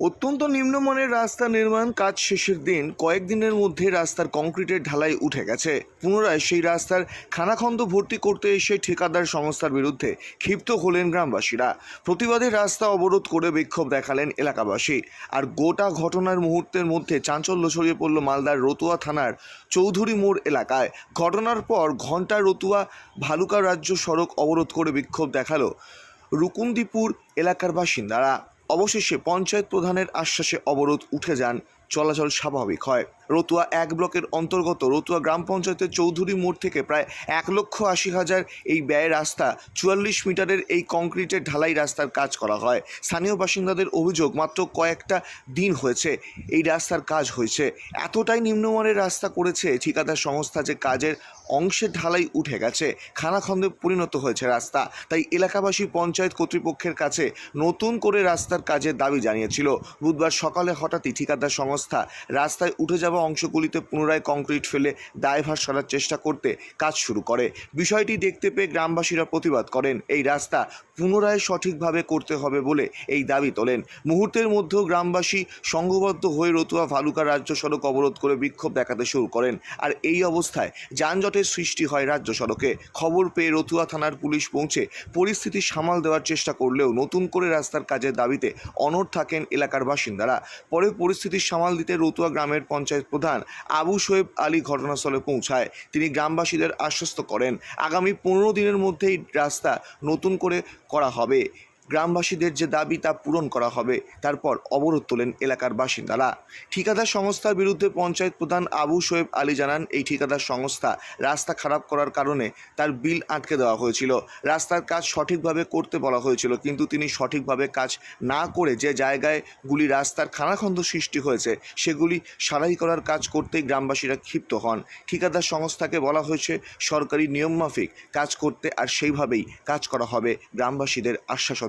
অত্যন্ত নিম্নমানের রাস্তা নির্মাণ কাজ শেষের দিন কয়েকদিনের মধ্যে রাস্তার কংক্রিটের ঢালাই উঠে গেছে। পুনরায় সেই রাস্তার খানাখন্দ ভর্তি করতে এসে ঠিকাদার সংস্থার বিরুদ্ধে ক্ষিপ্ত হলেন গ্রামবাসীরা। প্রতিবাদে রাস্তা অবরোধ করে বিক্ষোভ দেখালেন এলাকাবাসী। আর গোটা ঘটনার মুহূর্তের মধ্যে চাঞ্চল্য ছড়িয়ে পড়ল মালদার রতুয়া থানার চৌধুরী মোড় এলাকায়। ঘটনার পর ঘণ্টা রতুয়া ভালুকা রাজ্য সড়ক অবরোধ করে বিক্ষোভ দেখাল রুকুন্দিপুর এলাকার বাসিন্দারা। অবশেষে পঞ্চায়েত প্রধানের আশ্বাসে অবরোধ উঠে যান চলাচল স্বাভাবিক হয়। রতুয়া এক ব্লকের অন্তর্গত রতুয়া গ্রাম পঞ্চায়েতের চৌধুরী মোড় থেকে প্রায় এক লক্ষ আশি হাজার এই ব্যয় রাস্তা চুয়াল্লিশ মিটারের এই কংক্রিটের ঢালাই রাস্তার কাজ করা হয়। স্থানীয় বাসিন্দাদের অভিযোগ, মাত্র কয়েকটা দিন হয়েছে এই রাস্তার কাজ হয়েছে। এতটাই নিম্নমানের রাস্তা করেছে ঠিকাদার সংস্থা যে কাজের অংশের ঢালাই উঠে গেছে। খানাখন্দে পরিণত হয়েছে রাস্তা। তাই এলাকাবাসী পঞ্চায়েত কর্তৃপক্ষের কাছে নতুন করে রাস্তার কাজের দাবি জানিয়েছিল। বুধবার সকালে হঠাৎই ঠিকাদার সংস্থা রাস্তায় উঠে যাওয়া অংশগুলিতে পুনরায় কংক্রিট ফেলে দায়ভার সরার চেষ্টা করতে কাজ শুরু করে। বিষয়টি দেখতে পেয়ে গ্রামবাসীরা প্রতিবাদ করেন। এই রাস্তা পুনরায় সঠিকভাবে করতে হবে বলে এই দাবি তোলেন। মুহূর্তের মধ্যেও গ্রামবাসী সংঘবদ্ধ হয়ে রতুয়া ভালুকা রাজ্য সড়ক অবরোধ করে বিক্ষোভ দেখাতে শুরু করেন। আর এই অবস্থায় যানজটের সৃষ্টি হয় রাজ্য সড়কে। খবর পেয়ে রতুয়া থানার পুলিশ পৌঁছে পরিস্থিতি সামাল দেওয়ার চেষ্টা করলেও নতুন করে রাস্তার কাজের দাবিতে অনড় থাকেন এলাকার বাসিন্দারা। পরে পরিস্থিতি সামাল দিতে রতুয়া গ্রামের পঞ্চায়েত প্রধান আবু শোয়েব আলী ঘটনাস্থলে পৌঁছায়। তিনি গ্রামবাসীদের আশ্বস্ত করেন। আগামী পনেরো দিনের মধ্যেই রাস্তা নতুন করে করা হবে। গ্রামবাসীদের যে দাবি তা পূরণ করা হবে, তারপর অবরোধ তোলেন এলাকার বাসিন্দারা। ঠিকাদার সংস্থার বিরুদ্ধে পঞ্চায়েত প্রধান আবু শোয়েব আলী জানান, এই ঠিকাদার সংস্থা রাস্তা খারাপ করার কারণে তার বিল আটকে দেওয়া হয়েছিল। রাস্তার কাজ সঠিকভাবে করতে বলা হয়েছিল, কিন্তু তিনি সঠিকভাবে কাজ না করে যে জায়গায় গুলি রাস্তার খানাখন্দ সৃষ্টি হয়েছে, সেগুলি সারাই করার কাজ করতেই গ্রামবাসীরা ক্ষিপ্ত হন। ঠিকাদার সংস্থাকে বলা হয়েছে, সরকারি নিয়মমাফিক কাজ করতে আর সেইভাবেই কাজ করা হবে, গ্রামবাসীদের আশ্বাসও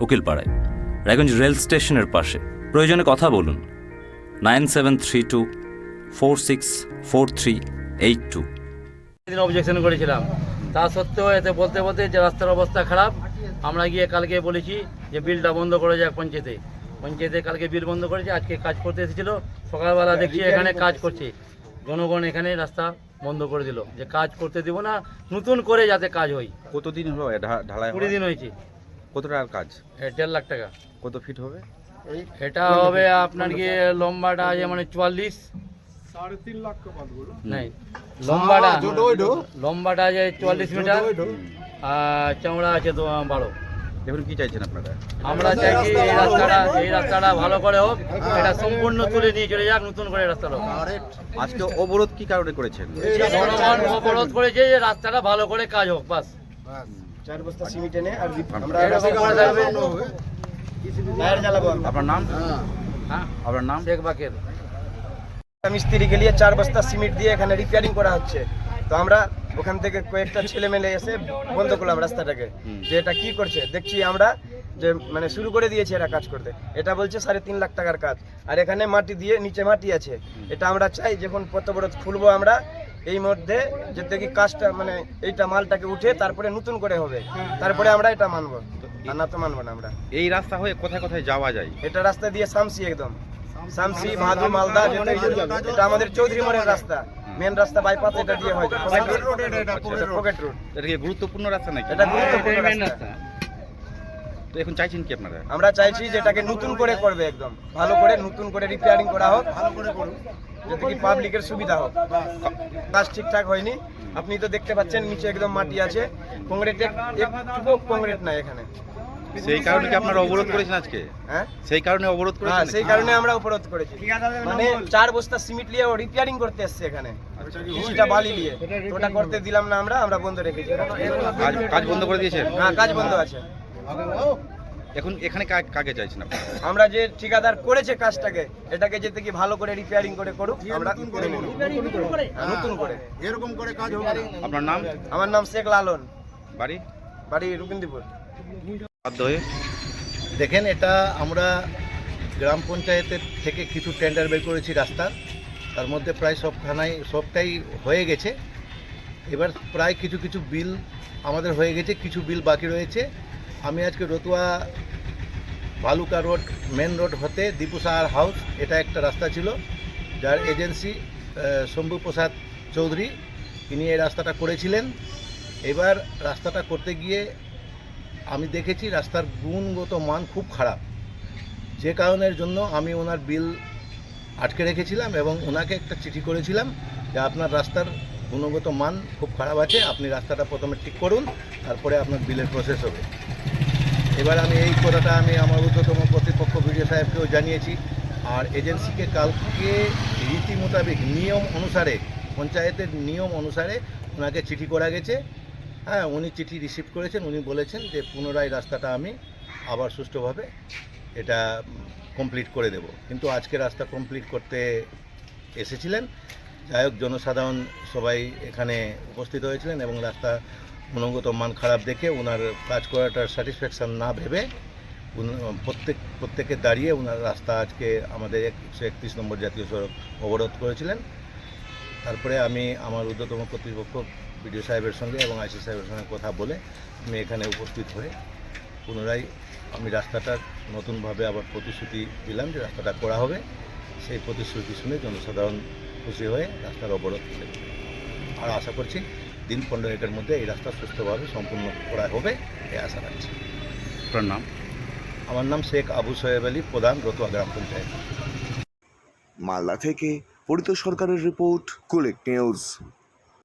উকিলপাড়ায়। রায়গঞ্জ রেল স্টেশনের পাশে। প্রয়োজনে কথা বলুন। Nine seven three two four six four three eight two. Objection করেছিলাম। তা সত্ত্বেও এতে বলতে বলতে যে রাস্তার অবস্থা খারাপ আমরা গিয়ে কালকে বলেছি যে বিলটা বন্ধ করে যাক পঞ্চায়েতে। পঞ্চায়েতে কালকে বিল বন্ধ করেছে আজকে কাজ করতে এসেছিল। সকালবেলা দেখছি এখানে কাজ করছে। জনগণ এখানে রাস্তা বন্ধ করে দিল। যে কাজ করতে দিব না নতুন করে যাতে কাজ হয়। কতদিন ঢা- ঢালাই কুড়ি দিন হয়েছে। কত টাকার কাজ? দেড় লাখ টাকা। কত ফিট হবে? এটা হবে আপনার কি লম্বাটা আছে মানে চুয়াল্লিশ। নাই লম্বাটা লম্বাটা আছে চুয়াল্লিশ মিটার আর চওড়া আছে তো বারো। এখন কি চাইছেন আপনারা? আমরা চাইছি এই রাস্তাটা এই রাস্তাটা ভালো করে হোক এটা সম্পূর্ণ তুলে নিয়ে চলে যাক নতুন করে রাস্তাটা হোক। আজকে অবরোধ কি কারণে করেছেন? অবরোধ করেছে যে রাস্তাটা ভালো করে কাজ হোক বাস। এরকম করে থাকবে আপনার নাম? হ্যাঁ। আপনার নাম? শেখ বাকের। মিস্ত্রিকে নিয়ে চার বস্তা সিমেন্ট দিয়ে এখানে রিপেয়ারিং করা হচ্ছে। তো আমরা ওখান থেকে কয়েকটা ছেলে মেলে এসে বন্ধ করলাম রাস্তাটাকে। যে এটা কি করছে? দেখছি আমরা যে মানে শুরু করে দিয়েছে এরা কাজ করতে। এটা বলছে সাড়ে তিন লাখ টাকার কাজ। আর এখানে মাটি দিয়ে নিচে মাটি আছে। এটা আমরা চাই যখন পত্রবরত খুলবো আমরা এই মধ্যে যে দেখি কাজটা মানে এইটা মালটাকে উঠে তারপরে নতুন করে হবে। তারপরে আমরা এটা মানবো। আর না তো মানবো না আমরা। এই রাস্তা হয়ে কোথায় কোথায় যাওয়া যায়? এটা রাস্তা দিয়ে শামসি একদম। শামসি ভাদু মালদা যেটা এটা আমাদের চৌধুরী মোড়ের রাস্তা। মেন রাস্তা বাইপাস এটা দিয়ে হয়। পকেট রোড এটা গুরুত্বপূর্ণ রাস্তা নাকি? এটা গুরুত্বপূর্ণ রাস্তা। তো এখন চাইছেন কি আপনারা? আমরা চাইছি যে এটাকে নতুন করে করবে একদম। ভালো করে নতুন করে রিপেয়ারিং করা হোক যাতে কি পাবলিকের সুবিধা হোক। কাজ ঠিকঠাক হয়নি। আপনি তো দেখতে পাচ্ছেন নিচে একদম মাটি আছে। কংক্রিট একটুকু কংক্রিট নাই এখানে। সেই কারণে কি আপনারা অবরোধ করেছেন আজকে? হ্যাঁ? সেই কারণে অবরোধ হ্যাঁ সেই কারণে আমরা অবরোধ করেছি। মানে চার বস্তা সিমেন্ট নিয়ে ও রিপেয়ারিং করতে এসছে এখানে। কিছুটা বালি নিয়ে ওটা করতে দিলাম না আমরা আমরা বন্ধ রেখেছি। কাজ কাজ বন্ধ করে দিয়েছেন? হ্যাঁ কাজ বন্ধ আছে। এখন এখানে কা- কাকে চাইছেন আপনি? আমরা যে ঠিকাদার করেছে কাজটাকে এটাকে যেতে কি ভালো করে রিপেয়ারিং করে করুক আমরা করে নেব। নতুন করে। আপনার নাম? আমার নাম শেখ লালন। বাড়ি? বাড়ি রুপিন্দিপুর বাধ্য হয়ে? দেখেন এটা আমরা গ্রাম পঞ্চায়েতের থেকে কিছু টেন্ডার বের করেছি রাস্তার তার মধ্যে প্রায় সবখানাই সবটাই হয়ে গেছে। এবার প্রায় কিছু কিছু বিল আমাদের হয়ে গেছে কিছু বিল বাকি রয়েছে। আমি আজকে Ratua Bhaluka road main road হতে দীপু সাহার হাউস এটা একটা রাস্তা ছিল, যার এজেন্সি শম্ভু প্রসাদ চৌধুরী, তিনি এই রাস্তাটা করেছিলেন। এবার রাস্তাটা করতে গিয়ে আমি দেখেছি রাস্তার গুণগত মান খুব খারাপ। যে কারণের জন্য আমি ওনার বিল আটকে রেখেছিলাম এবং ওনাকে একটা চিঠি করেছিলাম যে আপনার রাস্তার গুণগত মান খুব খারাপ আছে, আপনি রাস্তাটা প্রথমে ঠিক করুন, তারপরে আপনার বিলের প্রসেস হবে। এবার আমি এই কথাটা আমি আমার ঊর্ধ্বতম কর্তৃপক্ষ বিডিও সাহেবকেও জানিয়েছি। আর এজেন্সিকে কালকে রীতি মোতাবেক নিয়ম অনুসারে, পঞ্চায়েতের নিয়ম অনুসারে ওনাকে চিঠি করা গেছে। হ্যাঁ উনি চিঠি রিসিভ করেছেন, উনি বলেছেন যে পুনরায় রাস্তাটা আমি আবার সুষ্ঠুভাবে এটা কমপ্লিট করে দেব। কিন্তু আজকে রাস্তা কমপ্লিট করতে এসেছিলেন। যাই হোক, জনসাধারণ সবাই এখানে উপস্থিত হয়েছিলেন এবং রাস্তা গুণগত মান খারাপ দেখে ওনার কাজ করাটার স্যাটিসফ্যাকশান না ভেবে প্রত্যেক, প্রত্যেকে দাঁড়িয়ে ওনার রাস্তা আজকে আমাদের একশো একত্রিশ নম্বর জাতীয় সড়ক অবরোধ করেছিলেন তারপরে আমি আমার ঊর্ধ্বতম কর্তৃপক্ষ বিডিও সাহেবের সঙ্গে এবং আইসি সাহেবের সঙ্গে কথা বলে আমি এখানে উপস্থিত হয়ে পুনরায় আমি রাস্তাটার নতুনভাবে আবার প্রতিশ্রুতি দিলাম যে রাস্তাটা করা হবে সেই প্রতিশ্রুতি শুনে জনসাধারণ খুশি হয়ে রাস্তার অবরোধ। আর আশা করছি দিন পনেরো মধ্যে এই রাস্তা সুস্থভাবে সম্পূর্ণ করা হবে এ আশা রাখছি। আপনার নাম? আমার নাম শেখ আবু সোহেব আলী প্রধান রতুয়া গ্রাম পঞ্চায়েত। মালদা থেকে পরিত সরকারের রিপোর্ট কুলেক নিউজ।